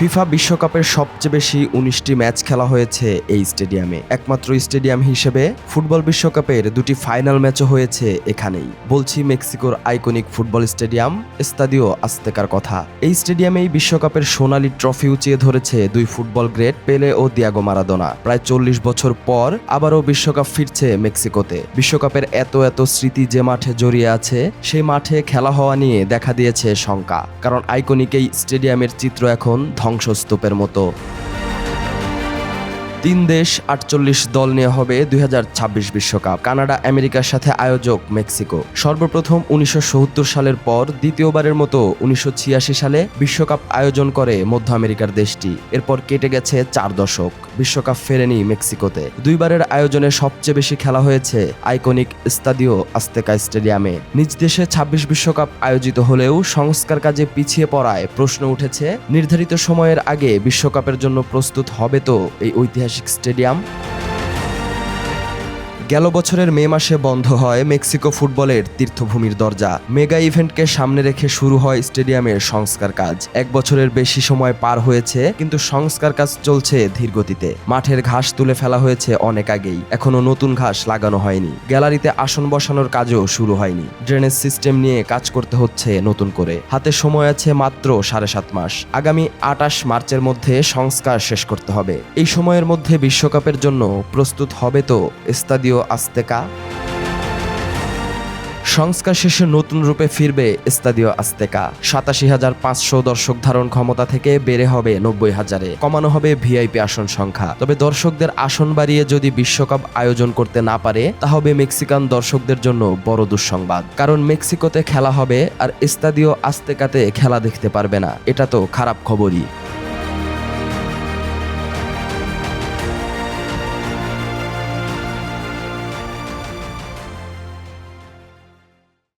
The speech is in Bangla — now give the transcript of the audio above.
ফিফা বিশ্বকাপের সবচেয়ে বেশি উনিশটি ম্যাচ খেলা হয়েছে এই স্টেডিয়ামে। একমাত্র স্টেডিয়াম হিসেবে ফুটবল বিশ্বকাপের দুটি ফাইনাল ম্যাচও হয়েছে এখানেই। বলছি মেক্সিকোর আইকনিক ফুটবল স্টেডিয়াম, স্তাদিও আস্তেকার কথা। এই স্টেডিয়ামেই বিশ্বকাপের সোনালী ট্রফি উঁচিয়ে ধরেছে দুই ফুটবল গ্রেট পেলে ও দিয়াগো মারাদোনা। প্রায় চল্লিশ বছর পর আবারও বিশ্বকাপ ফিরছে মেক্সিকোতে। বিশ্বকাপের এত এত স্মৃতি যে মাঠে জড়িয়ে আছে, সেই মাঠে খেলা হওয়া নিয়ে দেখা দিয়েছে শঙ্কা। কারণ আইকনিক এই স্টেডিয়ামের চিত্র এখন ধ্বংসস্তূপের মতো। তিন দেশ আটচল্লিশ দল নিয়ে হবে দুই বিশ্বকাপ। কানাডা, আমেরিকার সাথে আয়োজক মেক্সিকো। সর্বপ্রথম উনিশশো সত্তর সালের পর দ্বিতীয়বারের মতো উনিশশো ছিয়াশি সালে বিশ্বকাপ আয়োজন করে মধ্য আমেরিকার দেশটি। এরপর কেটে গেছে চার দশক। বিশ্বকাপ ফেরেনি মেক্সিকোতে। দুইবারের আয়োজনে সবচেয়ে বেশি খেলা হয়েছে আইকনিক স্তাদিও আস্তেকা স্টেডিয়ামে। নিজ দেশে ২৬ বিশ্বকাপ আয়োজিত হলেও সংস্কার কাজে পিছিয়ে পড়ায় প্রশ্ন উঠেছে, নির্ধারিত সময়ের আগে বিশ্বকাপের জন্য প্রস্তুত হবে তো এই ঐতিহাসিক স্টেডিয়াম গেল বছরের মে মাসে বন্ধ হয় মেক্সিকো ফুটবলের তীর্থভূমির দরজা। মেগা ইভেন্টকে সামনে রেখে শুরু হয় স্টেডিয়ামের সংস্কার কাজ। এক বছরের বেশি সময় পার হয়েছে, কিন্তু সংস্কার কাজ চলছে ধীরগতিতে। মাঠের ঘাস তুলে ফেলা হয়েছে অনেক আগেই। এখনও নতুন ঘাস লাগানো হয়নি। গ্যালারিতে আসন বসানোর কাজও শুরু হয়নি। ড্রেনেজ সিস্টেম নিয়ে কাজ করতে হচ্ছে নতুন করে। হাতে সময় আছে মাত্র সাড়ে সাত মাস। আগামী আটাশ মার্চের মধ্যে সংস্কার শেষ করতে হবে। এই সময়ের মধ্যে বিশ্বকাপের জন্য প্রস্তুত হবে তো স্তাদিও আস্তেকা। সংস্কার শেষে নতুন রূপে ফিরবে স্তাদিও আস্তেকা। সাতাশি হাজার পাঁচশো দর্শক ধারণ ক্ষমতা থেকে বেড়ে হবে নব্বই হাজারে। কমানো হবে ভিআইপি আসন সংখ্যা। তবে দর্শকদের আসন বাড়িয়ে যদি বিশ্বকাপ আয়োজন করতে না পারে, তা হবে মেক্সিকান দর্শকদের জন্য বড় দুঃসংবাদ। কারণ মেক্সিকোতে খেলা হবে আর স্তাদিও আস্তেকাতে খেলা দেখতে পারবে না। এটা তো খারাপ খবরই।